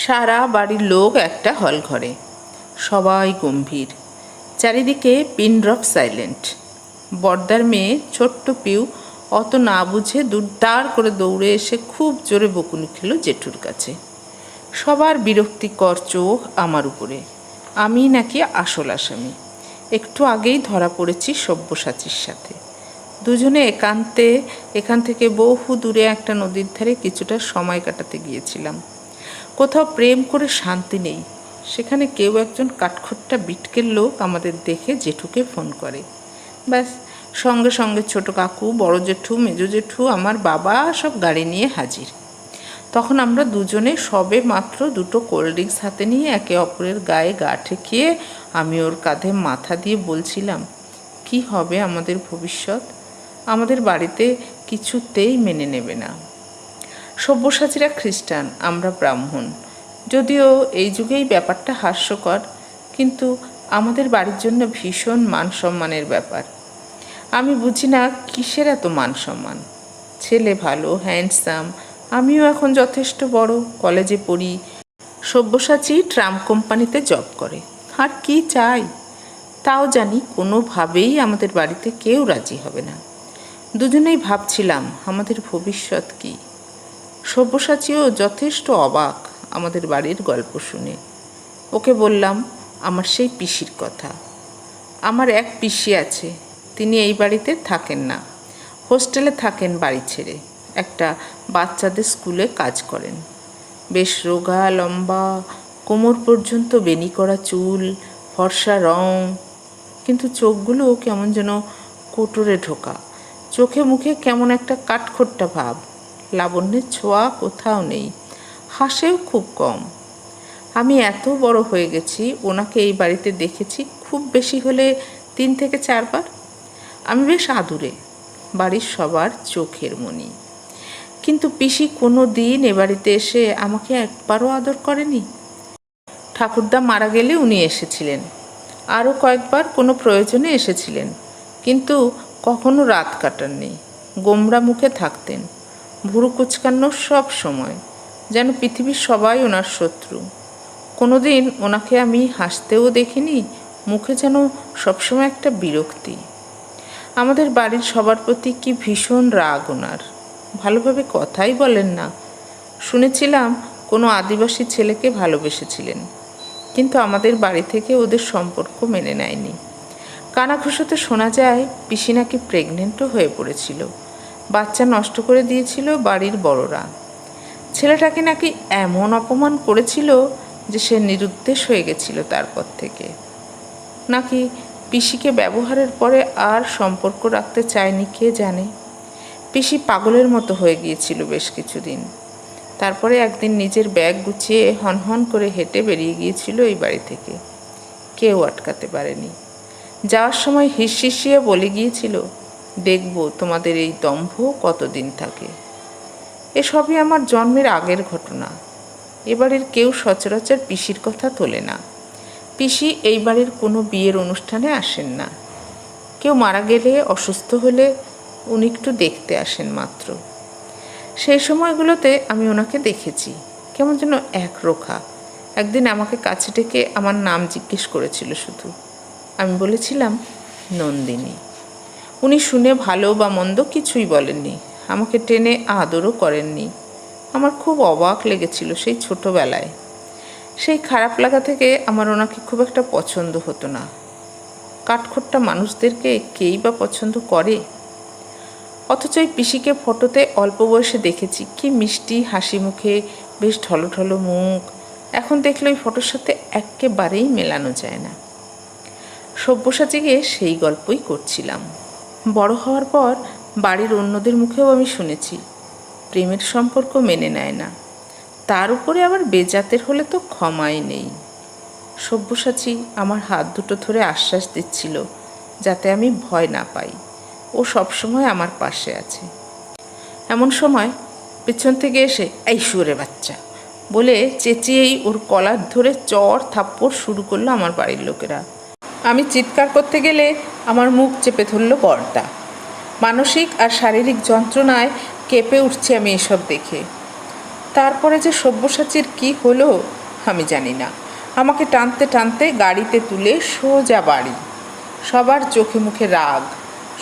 সারা বাড়ির লোক একটা হল ঘরে সবাই গম্ভীর। চারিদিকে পিন ড্রপ সাইলেন্ট। বর্দার মেয়ে, ছোট্ট পিউ, অত না বুঝে দুর্দার করে দৌড়ে এসে খুব জোরে বকুনি খেল জেঠুর কাছে। সবার বিরক্তিকর চোখ আমার উপরে। আমি নাকি আসল আসামি। একটু আগেই ধরা পড়েছি সব্যসাচীর সাথে। দুজনে একান্তে, এখান থেকে বহু দূরে একটা নদীর ধারে কিছুটা সময় কাটাতে গিয়েছিলাম। কোথাও প্রেম করে শান্তি নেই। সেখানে কেউ একজন কাঠখোট্টা বিটকের লোক আমাদের দেখে জেঠুকে ফোন করে। ব্যাস, সঙ্গে সঙ্গে ছোট কাকু, বড় জেঠু, মেজো জেঠু, আমার বাবা সব গাড়ি নিয়ে হাজির। তখন আমরা দুজনে সবে মাত্র দুটো কোল্ড ড্রিঙ্কস হাতে নিয়ে একে অপরের গায়ে গা ঠেকিয়ে আমি ওর কাঁধে মাথা দিয়ে বলছিলাম, কি হবে আমাদের ভবিষ্যৎ? আমাদের বাড়িতে কিছুতেই মেনে নেবে না। সব্যসাচীরা খ্রিস্টান, আমরা ব্রাহ্মণ। যদিও এই যুগেই ব্যাপারটা হাস্যকর, কিন্তু আমাদের বাড়ির জন্য ভীষণ মান সম্মানের ব্যাপার। আমি বুঝি না কিসের এত মান সম্মান ছেলে ভালো হ্যান্ডসাম আমিও এখন যথেষ্ট বড়, কলেজে পড়ি। সব্যসাচী ট্রাম কোম্পানিতে জব করে। আর কি চাই? তাও জানি কোনোভাবেই আমাদের বাড়িতে কেউ রাজি হবে না। দুজনেই ভাবছিলাম, আমাদের ভবিষ্যৎ কী? সব্যসাচীও যথেষ্ট অবাক আমাদের বাড়ির গল্প শুনে। ওকে বললাম, আমার সেই পিসির কথা। আমার এক পিসি আছে, তিনি এই বাড়িতে থাকেন না। হোস্টেলে থাকেন বাড়ি ছেড়ে। একটা বাচ্চাদের স্কুলে কাজ করেন। বেশ রোগা, লম্বা, কোমর পর্যন্ত বেনি করা চুল, ফর্সা রং। কিন্তু চোখগুলো কেমন যেন কোটরে ঢোকা। চোখে মুখে কেমন একটা কাঠখোট্টা ভাব। লাবণ্যের ছোঁয়া কোথাও নেই। হাসেও খুব কম। আমি এত বড় হয়ে গেছি, ওনাকে এই বাড়িতে দেখেছি খুব বেশি হলে তিন থেকে চারবার। আমি বেশ আদুরে, বাড়ির সবার চোখের মনি কিন্তু পিসি কোনো দিন এ বাড়িতে এসে আমাকে একবারও আদর করেনি। ঠাকুরদা মারা গেলে উনি এসেছিলেন। আরও কয়েকবার কোনো প্রয়োজনে এসেছিলেন। কিন্তু কখনো রাত কাটাননি। গোমরা মুখে থাকতেন। ভুরু কুচকান্ন সব সময়, যেন পৃথিবীর সবাই ওনার শত্রু। কোনোদিন ওনাকে আমি হাসতেও দেখিনি, মুখে যেন সবসময় একটা বিরক্তি। আমাদের বাড়ির সবার প্রতি কি ভীষণ রাগ ওনার। ভালোভাবে কথাই বলেন না। শুনেছিলাম কোনো আদিবাসী ছেলেকে ভালোবেসেছিলেন, কিন্তু আমাদের বাড়ি থেকে ওদের সম্পর্ক মেনে নেয়নি। কানাঘুষোতে শোনা যায়, পিসি নাকি প্রেগনেন্টও হয়ে পড়েছিল। বাচ্চা নষ্ট করে দিয়েছিল বাড়ির বড়রা। ছেলেটাকে নাকি এমন অপমান করেছিল যে সে নিরুদ্দেশ হয়ে গেছিল তারপর থেকে। নাকি পিসিকে ব্যবহারের পরে আর সম্পর্ক রাখতে চায়নি কে জানে? পিসি পাগলের মতো হয়ে গিয়েছিল বেশ কিছুদিন। তারপরে একদিন নিজের ব্যাগ গুছিয়ে হনহন করে হেঁটে বেরিয়ে গিয়েছিল এই বাড়ি থেকে। কেউ আটকাতে পারেনি। যাওয়ার সময় হিসিয়ে বলে গিয়েছিল দেখব তোমাদের এই দম্ভ কতদিন থাকে। এসবই আমার জন্মের আগের ঘটনা। এবারের কেউ সচরাচর পিসির কথা তোলে না। পিসি এই বাড়ির কোনো বিয়ের অনুষ্ঠানে আসেন না। কেউ মারা গেলে, অসুস্থ হলে উনি একটু দেখতে আসেন মাত্র। সেই সময়গুলোতে আমি ওনাকে দেখেছি। কেমন যেন একরোখা একদিন আমাকে কাছে ডেকে আমার নাম জিজ্ঞেস করেছিল শুধু। আমি বলেছিলাম, নন্দিনী। উনি শুনে ভালো বা মন্দ কিছুই বলেননি। আমাকে টেনে আদরও করেননি। আমার খুব অবাক লেগেছিল সেই ছোটোবেলায়। সেই খারাপ লাগা থেকে আমার ওনাকে খুব একটা পছন্দ হতো না। কাঠখোট্টা মানুষদেরকে কেই বা পছন্দ করে? অথচ এই পিসিকে ফটোতে অল্প বয়সে দেখেছি। কি মিষ্টি হাসি মুখে, বেশ ঢলো ঢলো মুখ। এখন দেখলে ওই ফটোর সাথে একেবারেই মেলানো যায় না। সব্যসাচী গিয়ে সেই গল্পই করছিলাম। বড় হওয়ার পর বাড়ির অন্যদের মুখেও আমি শুনেছি। প্রেমের সম্পর্ক মেনে নেয় না। তার উপরে আবার বেজাতের হলে তো ক্ষমাই নেই। সব্যসাচী আমার হাত দুটো ধরে আশ্বাস দিচ্ছিল যাতে আমি ভয় না পাই। ও সবসময় আমার পাশে আছে। এমন সময় পেছন থেকে এসে, এই সুরে বাচ্চা! বলে চেঁচিয়েই ওর কলার ধরে চর থাপ্পড় শুরু করল আমার বাড়ির লোকেরা। আমি চিৎকার করতে গেলে আমার মুখ চেপে ধরল পর্দা মানসিক আর শারীরিক যন্ত্রণায় কেঁপে উঠছে আমি এসব দেখে। তারপরে যে সব্যসাচীর কি হলো, আমি জানি না। আমাকে টানতে টানতে গাড়িতে তুলে সোজা বাড়ি। সবার চোখে মুখে রাগ,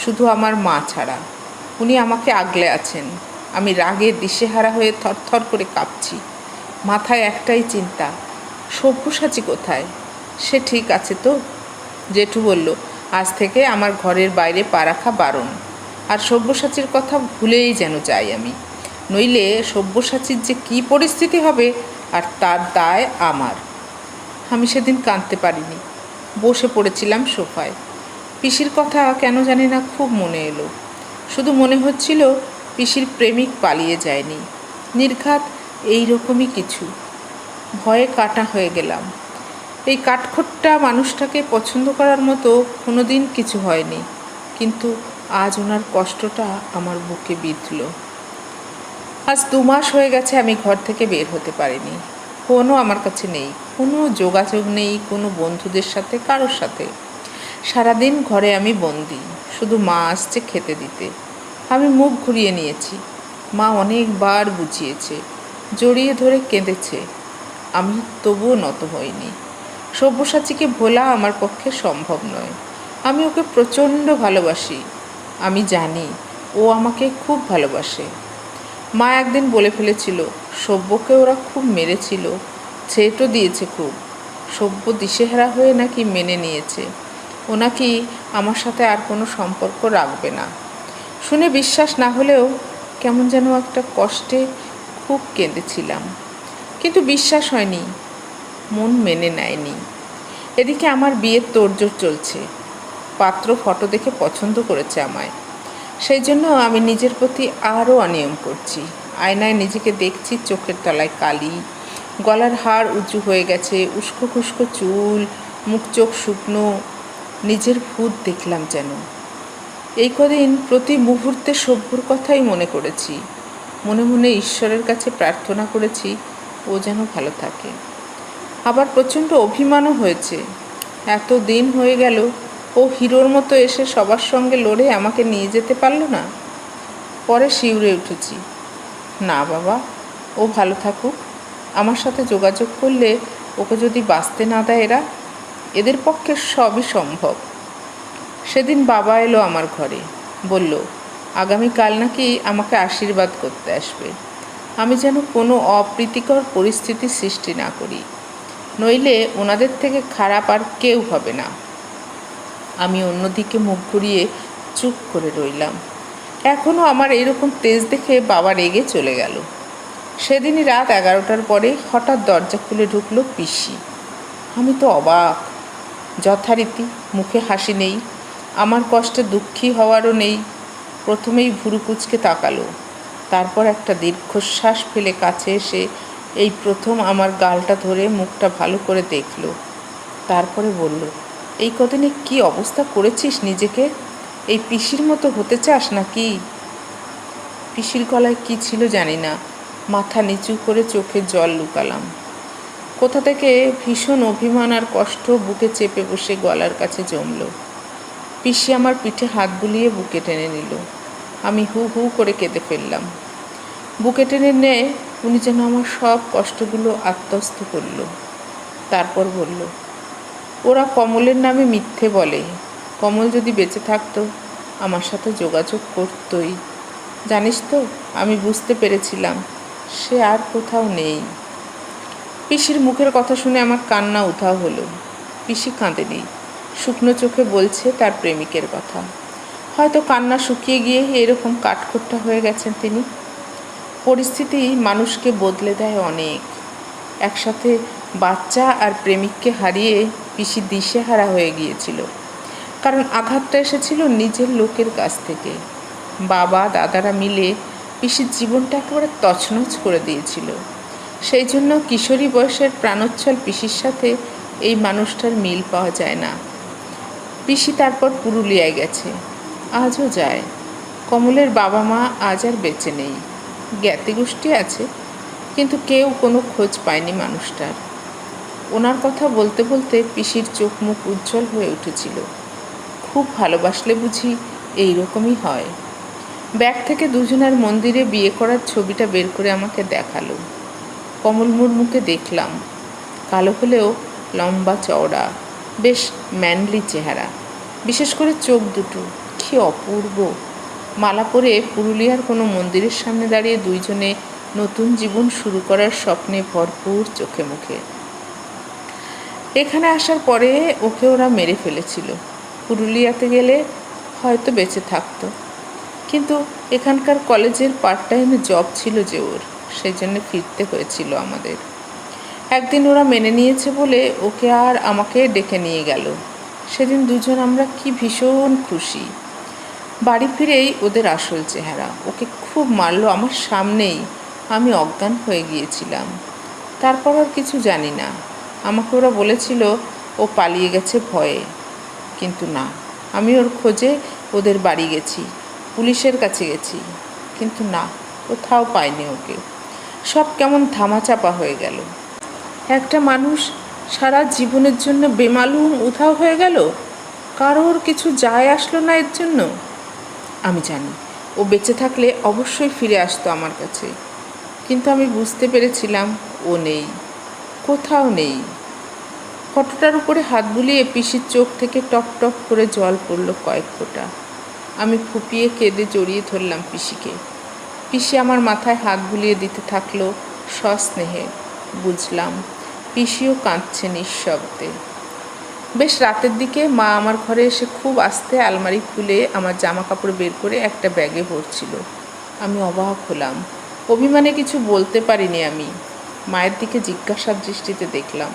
শুধু আমার মা ছাড়া। উনি আমাকে আগলে আছেন। আমি রাগে দিশেহারা হয়ে থরথর করে কাঁপছি। মাথায় একটাই চিন্তা, সব্যসাচী কোথায়? সে ঠিক আছে তো? জেঠু বলল, আজ থেকে আমার ঘরের বাইরে পা রাখা বারণ। আর সব্যসাচীর কথা ভুলেই যেন যাই আমি। নইলে সব্যসাচীর যে কী পরিস্থিতি হবে আর তার দায় আমার। আমি সেদিন কাঁদতে পারিনি। বসে পড়েছিলাম সোফায়। পিসির কথা কেন জানি না খুব মনে এলো। শুধু মনে হচ্ছিল পিসির প্রেমিক পালিয়ে যায়নি। নির্ঘাত এই রকমই কিছু। ভয়ে কাটা হয়ে গেলাম। এই কাঠখোট্টা মানুষটাকে পছন্দ করার মতো কোনো দিন কিছু হয়নি। কিন্তু আজ ওনার কষ্টটা আমার বুকে বিঁধল। আজ দু মাস হয়ে গেছে আমি ঘর থেকে বের হতে পারিনি। ফোনও আমার কাছে নেই। কোনো যোগাযোগ নেই, কোনো বন্ধুদের সাথে, কারোর সাথে। সারাদিন ঘরে আমি বন্দি। শুধু মা আসছে খেতে দিতে। আমি মুখ ঘুরিয়ে নিয়েছি। মা অনেকবার বুঝিয়েছে। জড়িয়ে ধরে কেঁদেছে। আমি তবুও নত হইনি। সব্যসাচীকে ভোলা আমার পক্ষে সম্ভব নয়। আমি ওকে প্রচণ্ড ভালোবাসি। আমি জানি ও আমাকে খুব ভালোবাসে। মা একদিন বলে ফেলেছিল সভ্যকে ওরা খুব মেরেছিল। ছেটও দিয়েছে খুব। সভ্য দিশেহারা হয়ে নাকি মেনে নিয়েছে। ও নাকি আমার সাথে আর কোনো সম্পর্ক রাখবে না। শুনে বিশ্বাস না হলেও কেমন যেন একটা কষ্টে খুব কেঁদেছিলাম। কিন্তু বিশ্বাস হয়নি। মন মেনে নেয়নি। এদিকে আমার বিয়ের তোড়জোড় চলছে। পাত্র ফটো দেখে পছন্দ করেছে আমায়। সেই জন্য আমি নিজের প্রতি আরও অনিয়ম করছি। আয়নায় নিজেকে দেখছি চোখের তলায় কালি। গলার হাড় উঁচু হয়ে গেছে, উস্কো খুস্কো চুল, মুখ চোখ শুকনো। নিজের ভূত দেখলাম যেন। এই কদিন প্রতি মুহূর্তে সভ্যর কথাই মনে করেছি। মনে মনে ঈশ্বরের কাছে প্রার্থনা করেছি, ও যেন ভালো থাকে। আবার প্রচণ্ড অভিমানও হয়েছে। এত দিন হয়ে গেল, ও হিরোর মতো এসে সবার সঙ্গে লড়ে আমাকে নিয়ে যেতে পারল না। পরে শিউরে উঠেছি। না বাবা, ও ভালো থাকুক। আমার সাথে যোগাযোগ করলে ওকে যদি বাঁচতে না দেয় এরা, এদের পক্ষে সবই সম্ভব। সেদিন বাবা এলো আমার ঘরে, বলল, আগামীকাল নাকি আমাকে আশীর্বাদ করতে আসবে। আমি যেন কোনো অপ্রীতিকর পরিস্থিতি সৃষ্টি না করি। নইলে ওনাদের থেকে খারাপ আর কেউ হবে না। আমি অন্যদিকে মুখ ঘুরিয়ে চুপ করে রইলাম। এখনও আমার এরকম তেজ দেখে বাবা রেগে চলে গেল। সেদিনই রাত এগারোটার পরে হঠাৎ দরজা খুলে ঢুকলো পিসি। আমি তো অবাক। যথারীতি মুখে হাসি নেই, আমার কষ্টে দুঃখী হওয়ারও নেই। প্রথমেই ভুরু কুচকে তাকালো, তারপর একটা দীর্ঘশ্বাস ফেলে কাছে এসে এই প্রথম আমার গালটা ধরে মুখটা ভালো করে দেখল। তারপরে বলল, এই কদিনে কি অবস্থা করেছিস নিজেকে? এই পিসির মতো হতে চাস নাকি? পিসির গলায় কি ছিল জানি না, মাথা নিচু করে চোখে জল লুকালাম। কোথা থেকে ভীষণ অভিমান আর কষ্ট বুকে চেপে বসে গলার কাছে জমল। পিসি আমার পিঠে হাত বুলিয়ে বুকে টেনে নিল। আমি হু হু করে কেঁদে ফেললাম। বুকে টেনে নেয়, উনি যেন আমার সব কষ্টগুলো আত্মস্থ করল। তারপর বলল, ওরা কমলের নামে মিথ্যে বলে। কমল যদি বেঁচে থাকতো, আমার সাথে যোগাযোগ করতোই। জানিস তো, আমি বুঝতে পেরেছিলাম, সে আর কোথাও নেই। পিসির মুখের কথা শুনে আমার কান্না উধাও হলো। পিসি কাঁদেনি শুকনো চোখে বলছে তার প্রেমিকের কথা। হয়তো কান্না শুকিয়ে গিয়ে এরকম কাঠখোট্টা হয়ে গেছেন তিনি। পরিস্থিতি মানুষকে বদলে দেয় অনেক। একসাথে বাচ্চা আর প্রেমিককে হারিয়ে পিসি দিশেহারা হয়ে গিয়েছিল। কারণ আঘাতটা এসেছিল নিজের লোকের কাছ থেকে। বাবা, দাদারা মিলে পিসির জীবনটা একেবারে তছনছ করে দিয়েছিল। সেই জন্য কিশোরী বয়সের প্রাণোচ্ছল পিসির সাথে এই মানুষটার মিল পাওয়া যায় না। পিসি তারপর পুরুলিয়ায় গেছে। আজও যায়। কমলের বাবা মা আজ আর বেঁচে নেই। জ্ঞাতি গোষ্ঠী আছে, কিন্তু কেউ কোনো খোঁজ পায়নি মানুষটার। ওনার কথা বলতে বলতে পিসির চোখ মুখ উজ্জ্বল হয়ে উঠেছিল। খুব ভালোবাসলে বুঝি এই রকমই হয়। ব্যাগ থেকে দুজনের মন্দিরে বিয়ে করার ছবিটা বের করে আমাকে দেখাল। কমল মুর্মুকে দেখলাম। কালো হলেও লম্বা চওড়া, বেশ ম্যানলি চেহারা। বিশেষ করে চোখ দুটো, কি অপূর্ব! মালা পরে পুরুলিয়ার কোনো মন্দিরের সামনে দাঁড়িয়ে দুইজনে নতুন জীবন শুরু করার স্বপ্নে ভরপুর চোখে মুখে। এখানে আসার পরে ওকে ওরা মেরে ফেলেছিল। পুরুলিয়াতে গেলে হয়তো বেঁচে থাকতো। কিন্তু এখানকার কলেজের পার্ট টাইমে জব ছিল যে ওর সেই জন্য ফিরতে হয়েছিল আমাদের। একদিন ওরা মেনে নিয়েছে বলে ওকে আর আমাকে ডেকে নিয়ে গেল। সেদিন দুজন আমরা কি ভীষণ খুশি। বাড়ি ফিরেই ওদের আসল চেহারা। ওকে খুব মারলো আমার সামনেই। আমি অজ্ঞান হয়ে গিয়েছিলাম। তারপর আর কিছু জানি না। আমাকে ওরা বলেছিল, ও পালিয়ে গেছে ভয়ে। কিন্তু না, আমি ওর খোঁজে ওদের বাড়ি গেছি, পুলিশের কাছে গেছি। কিন্তু না, কোথাও পাইনি ওকে। সব কেমন ধামাচাপা হয়ে গেল। একটা মানুষ সারা জীবনের জন্য বেমালুম উধাও হয়ে গেল? কারোর কিছু যায় আসলো না এর জন্য? আমি জানি। ও বেঁচে থাকলে অবশ্যই ফিরে আসতো আমার কাছে। কিন্তু আমি বুঝতে পেরেছিলাম ও নেই। কোথাও নেই। ফটোটার উপরে হাত বুলিয়ে পিসির চোখ থেকে টপ টপ করে জল পড়ল কয়েক ফোঁটা। আমি ফুপিয়ে কেঁদে জড়িয়ে ধরলাম পিসিকে। পিসি আমার মাথায় হাত বুলিয়ে দিতে থাকল সস্নেহে বুঝলাম, পিসিও কাঁদছে নিঃশব্দে। বেশ রাতের দিকে মা আমার ঘরে এসে খুব আস্তে আলমারি খুলে আমার জামা কাপড় বের করে একটা ব্যাগে ভরছিল। আমি অবাক হলাম। অভিমানে কিছু বলতে পারিনি আমি। মায়ের দিকে জিজ্ঞাসার দৃষ্টিতে দেখলাম।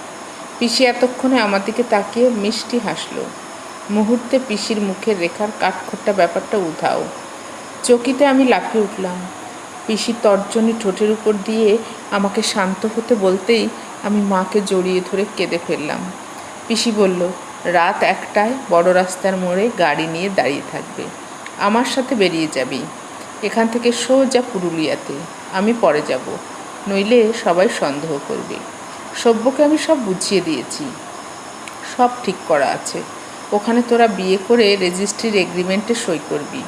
পিসি এতক্ষণে আমার দিকে তাকিয়ে মিষ্টি হাসলো। মুহূর্তে পিসির মুখের রেখার কাঠখোট্টা ব্যাপারটা উধাও। চকিতে আমি লাফিয়ে উঠলাম। পিসি তর্জনী ঠোঁটের উপর দিয়ে আমাকে শান্ত হতে বলতেই আমি মাকে জড়িয়ে ধরে কেঁদে ফেললাম। পিসি বলল, রাত একটায় বড় রাস্তার মোড়ে গাড়ি নিয়ে দাঁড়িয়ে থাকবে। আমার সাথে বেরিয়ে যাবি। এখান থেকে সোজা পুরুলিয়াতে। আমি পরে যাব। নইলে সবাই সন্দেহ করবে। সভ্যকে আমি সব বুঝিয়ে দিয়েছি। সব ঠিক করা আছে। ওখানে তোরা বিয়ে করে রেজিস্ট্রির এগ্রিমেন্টে সই করবি।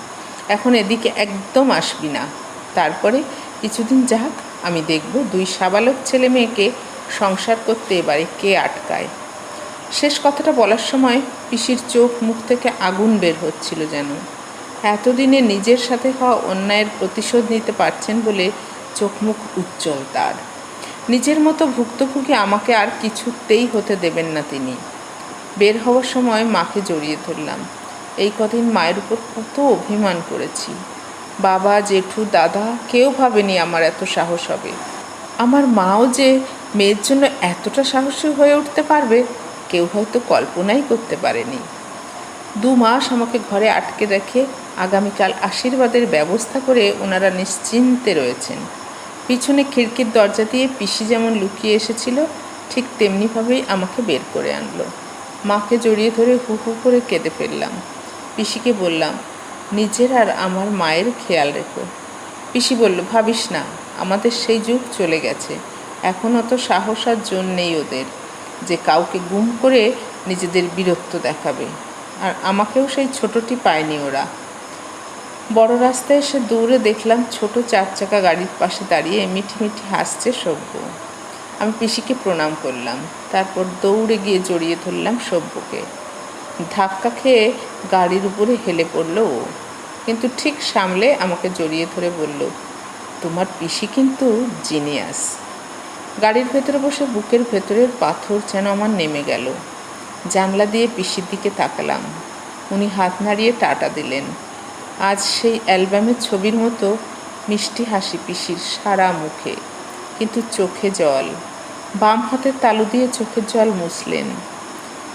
এখন এদিকে একদম আসবি না। তারপরে কিছুদিন যাক, আমি দেখব দুই সাবালক ছেলে মেয়েকে সংসার করতে এবারে কে আটকায়। শেষ কথাটা বলার সময় পিসির চোখ মুখ থেকে আগুন বের হচ্ছিল যেন। এতদিনে নিজের সাথে হওয়া অন্যায়ের প্রতিশোধ নিতে পারছেন বলে চোখ মুখ উজ্জ্বল তার। নিজের মতো ভুক্তভোগী আমাকে আর কিছুতেই হতে দেবেন না তিনি। বের হওয়ার সময় মাকে জড়িয়ে ধরলাম। এই কদিন মায়ের উপর কত অভিমান করেছি। বাবা, জেঠু, দাদা, কেউ ভাবেনি আমার এত সাহস হবে। আমার মাও যে মেয়ের জন্য এতটা সাহসী হয়ে উঠতে পারবে কেউ হয়তো কল্পনাই করতে পারেনি। দু মাস আমাকে ঘরে আটকে রেখে আগামীকাল আশীর্বাদের ব্যবস্থা করে ওনারা নিশ্চিন্তে রয়েছেন। পিছনে খিড়কির দরজা দিয়ে পিসি যেমন লুকিয়ে এসেছিল, ঠিক তেমনিভাবেই আমাকে বের করে আনলো। মাকে জড়িয়ে ধরে হু হু করে কেঁদে ফেললাম। পিসিকে বললাম, নিজের আর আমার মায়ের খেয়াল রেখো। পিসি বলল, ভাবিস না, আমাদের সেই যুগ চলে গেছে। এখন অত সাহস আর জোর নেই ওদের। যে কাউকে গুম করে নিজেদের বীরত্ব দেখাবে। আর আমাকেও সেই ছোটটি পায়নি ওরা। বড় রাস্তায় এসে দৌড়ে দেখলাম ছোট চার চাকা গাড়ির পাশে দাঁড়িয়ে মিঠি মিঠি হাসছে সভ্য আমি পিসিকে প্রণাম করলাম, তারপর দৌড়ে গিয়ে জড়িয়ে ধরলাম সভ্যকে ধাক্কা খেয়ে গাড়ির উপরে হেলে পড়ল ও। কিন্তু ঠিক সামলে আমাকে জড়িয়ে ধরে বলল, তোমার পিসি কিন্তু জিনিয়াস। গাড়ির ভেতরে বসে বুকের ভেতরের পাথর যেন আমার নেমে গেল। জানলা দিয়ে পিসির দিকে তাকালাম। উনি হাত নাড়িয়ে টাটা দিলেন। আজ সেই অ্যালবামের ছবির মতো মিষ্টি হাসি পিসির সারা মুখে, কিন্তু চোখে জল। বাম হাতের তালু দিয়ে চোখের জল মুছলেন।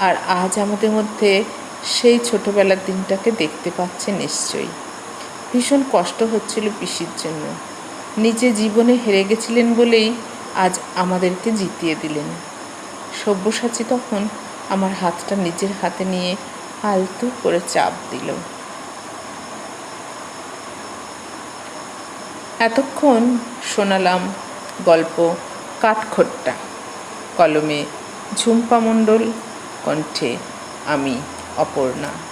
আর আজ আমাদের মধ্যে সেই ছোটবেলার দিনটাকে দেখতে পাচ্ছে নিশ্চয়ই। ভীষণ কষ্ট হচ্ছিল পিসির জন্য। নিজে জীবনে হেরে গেছিলেন বলেই আজ আমাদেরকে জিতিয়ে দিলেন। সব্যসাচী তখন আমার হাতটা নিজের হাতে নিয়ে আলতু করে চাপ দিল। এতক্ষণ শোনালাম গল্প কাঠখোট্টা। কলমে ঝুম্পা মণ্ডল, কণ্ঠে আমি, অপর্ণা।